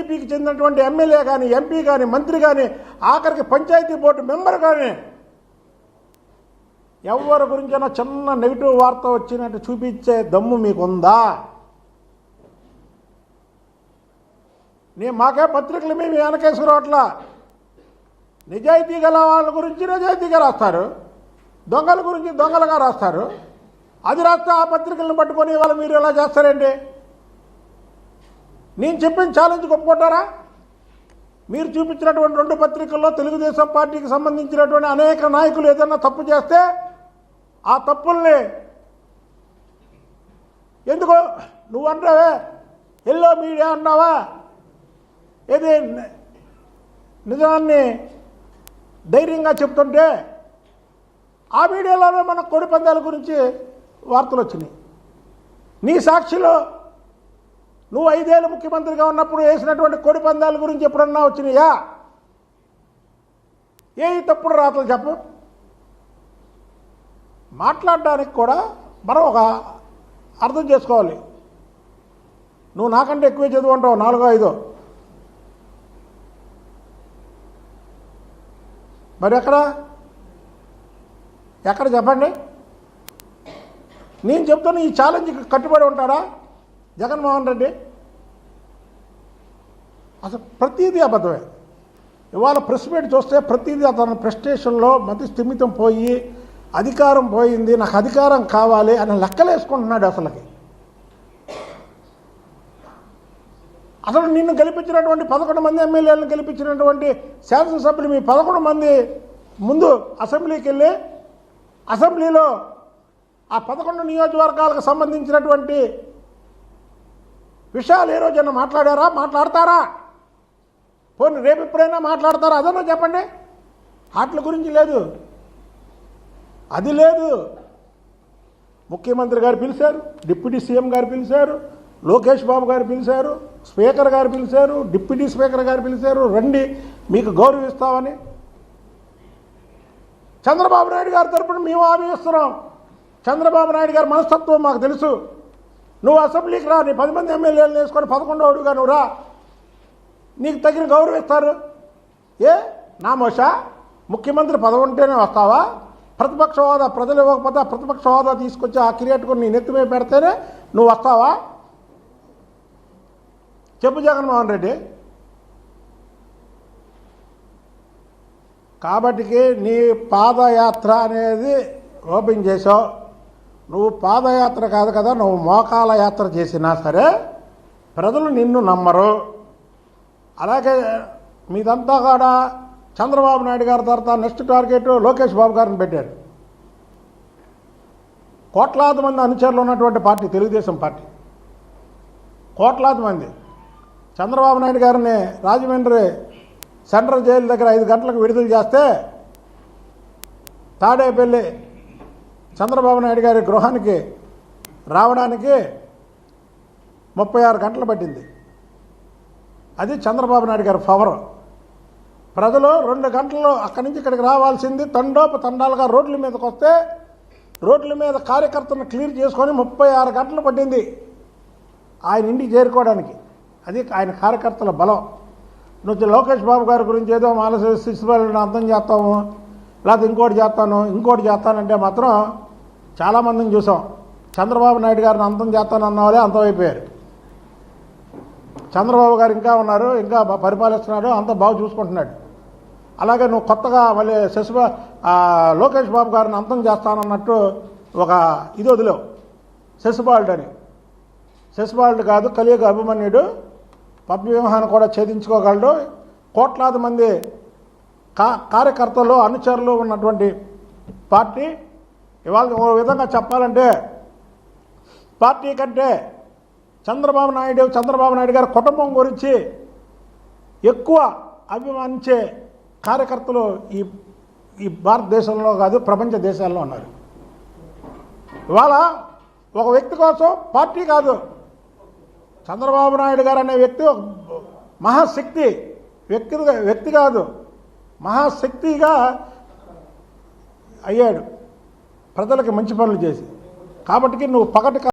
టీడీపీకి చెందినటువంటి ఎమ్మెల్యే కానీ ఎంపీ కానీ మంత్రి కానీ ఆఖరికి పంచాయతీ బోర్డు మెంబర్ కానీ ఎవరి గురించైనా చిన్న నెగిటివ్ వార్త వచ్చినట్టు చూపించే దమ్ము మీకుందా? నీ మాకే పత్రికలు మేము వెనకేసుకురావట్లా నిజాయితీ గల వాళ్ళ గురించి నిజాయితీగా రాస్తారు. దొంగల గురించి దొంగలుగా రాస్తారు. అది రాస్తే ఆ పత్రికలను పట్టుకొని ఇవాళ మీరు ఎలా చేస్తారండి నేను చెప్పిన ఛాలెంజ్ ఒప్పుకుంటారా? మీరు చూపించినటువంటి రెండు పత్రికల్లో తెలుగుదేశం పార్టీకి సంబంధించినటువంటి అనేక నాయకులు ఏదైనా తప్పు చేస్తే ఆ తప్పుల్ని ఎందుకో నువ్వు అంటావే? ఎల్లో మీడియా అన్నావా ఏది నిజాన్ని ధైర్యంగా చెప్తుంటే ఆ మీడియాలోనే మన కోడి పందాల గురించి వార్తలు వచ్చినాయి. నీ సాక్షిలో నువ్వు ఐదేళ్ళు ముఖ్యమంత్రిగా ఉన్నప్పుడు వేసినటువంటి కోడి పందాల గురించి ఎప్పుడన్నా వచ్చినాయా? ఏ తప్పుడు రాతలు చెప్పు. మాట్లాడడానికి కూడా మనం ఒక అర్థం చేసుకోవాలి. నువ్వు నాకంటే ఎక్కువే చదువుంటావు నాలుగో ఐదో. మరి ఎక్కడ? ఎక్కడ చెప్పండి? నేను చెప్తున్న ఈ ఛాలెంజ్కి కట్టుబడి ఉంటాడా జగన్మోహన్ రెడ్డి? అసలు ప్రతీది అబద్ధమే. ఇవాళ ప్రెస్ మీట్ చూస్తే ప్రతీది అతను ప్రెస్టేషన్లో మతి స్థిమితం పోయి అధికారం పోయింది నాకు అధికారం కావాలి అని లెక్కలేసుకుంటున్నాడు అసలుకి. అసలు నిన్ను గెలిపించినటువంటి పదకొండు మంది ఎమ్మెల్యేలను గెలిపించినటువంటి శాసనసభ్యులు మీ పదకొండు మంది ముందు అసెంబ్లీకి వెళ్ళి అసెంబ్లీలో ఆ పదకొండు నియోజకవర్గాలకు సంబంధించినటువంటి విషయాలు ఏ రోజైనా మాట్లాడారా? మాట్లాడతారా? పోనీ రేపు ఎప్పుడైనా మాట్లాడతారా? అదన్నా చెప్పండి. వాటి గురించి లేదు. అది లేదు. ముఖ్యమంత్రి గారు పిలిచారు డిప్యూటీ సీఎం గారు పిలిచారు లోకేష్ బాబు గారు పిలిచారు స్పీకర్ గారు పిలిచారు డిప్యూటీ స్పీకర్ గారు పిలిచారు. రండి మీకు గౌరవిస్తామని. చంద్రబాబు నాయుడు గారి తరపున మేము ఆవిస్తున్నాం చంద్రబాబు నాయుడు గారి మనస్తత్వం మాకు తెలుసు. నువ్వు అసెంబ్లీకి రా నీ పది మంది ఎమ్మెల్యేలు వేసుకొని పదకొండవడుగా నువ్వు రా. నీకు తగిన గౌరవిస్తారు ఏ? నా మోష ముఖ్యమంత్రి పదవి ఉంటేనే వస్తావా? ప్రతిపక్ష హోదా ప్రజలు ఇవ్వకపోతే ప్రతిపక్ష హోదా తీసుకొచ్చి ఆ కిరీటకుని నీ నెత్తిమే పెడితేనే నువ్వు వస్తావా? చెప్పు జగన్మోహన్ రెడ్డి. కాబట్టికి నీ పాదయాత్ర అనేది ఓపెన్ చేసావు నువ్వు పాదయాత్ర కాదు కదా నువ్వు మోకాల యాత్ర చేసినా సరే ప్రజలు నిన్ను నమ్మరు. అలాగే మీదంతా కూడా చంద్రబాబు నాయుడు గారి తర్వాత నెక్స్ట్ టార్గెట్ లోకేష్ బాబు గారిని పెట్టారు. కోట్లాది మంది అనుచరులు ఉన్నటువంటి పార్టీ తెలుగుదేశం పార్టీ. కోట్లాది మంది. చంద్రబాబు నాయుడు గారిని రాజమండ్రి సెంట్రల్ జైలు దగ్గర ఐదు గంటలకు విడుదల చేస్తే తాడేపల్లి చంద్రబాబు నాయుడు గారి గృహానికి రావడానికి ముప్పై ఆరు గంటలు పట్టింది. అది చంద్రబాబు నాయుడు గారి పవర్. ప్రజలు రెండు గంటల్లో అక్కడి నుంచి ఇక్కడికి రావాల్సింది తండోపు తండాలుగా రోడ్ల మీదకి వస్తే రోడ్ల మీద కార్యకర్తలను క్లియర్ చేసుకొని ముప్పై ఆరు గంటలు పట్టింది ఆయన ఇంటికి చేరుకోవడానికి. అది ఆయన కార్యకర్తల బలం. నువ్వు లోకేష్ బాబు గారి గురించి ఏదో మానస శిశుపాలను అర్థం చేస్తాము లేకపోతే ఇంకోటి చేస్తాను ఇంకోటి చేస్తానంటే మాత్రం చాలామందిని చూసాం. చంద్రబాబు నాయుడు గారిని అంతం చేస్తాను వాళ్ళే అంతమైపోయారు. చంద్రబాబు గారు ఇంకా ఉన్నారు ఇంకా పరిపాలిస్తున్నాడు అంత బాగా చూసుకుంటున్నాడు. అలాగే నువ్వు కొత్తగా మళ్ళీ శశిబా లోకేష్ బాబు గారిని అంతం చేస్తానన్నట్టు ఒక ఇది వదిలేవు. శశిబాల్డ్ అని. శశిబాల్డ్ కాదు కలియుగ అభిమన్యుడు. పద్మవ్యూహాన్ని కూడా ఛేదించుకోగలడు. కోట్లాది మంది కా కార్యకర్తలు అనుచరులు ఉన్నటువంటి పార్టీ ఇవాళ ఓ విధంగా చెప్పాలంటే పార్టీ కంటే చంద్రబాబు నాయుడు చంద్రబాబు నాయుడు గారి కుటుంబం గురించి ఎక్కువ అభిమానించే కార్యకర్తలు ఈ ఈ భారతదేశంలో కాదు ప్రపంచ దేశాల్లో ఉన్నారు. ఇవాళ ఒక వ్యక్తి కోసం పార్టీ కాదు చంద్రబాబు నాయుడు గారు అనే వ్యక్తి ఒక మహాశక్తి వ్యక్తి వ్యక్తి కాదు మహాశక్తిగా అయ్యాడు. ప్రజలకు మంచి పనులు చేసి. కాబట్టి నువ్వు పగటి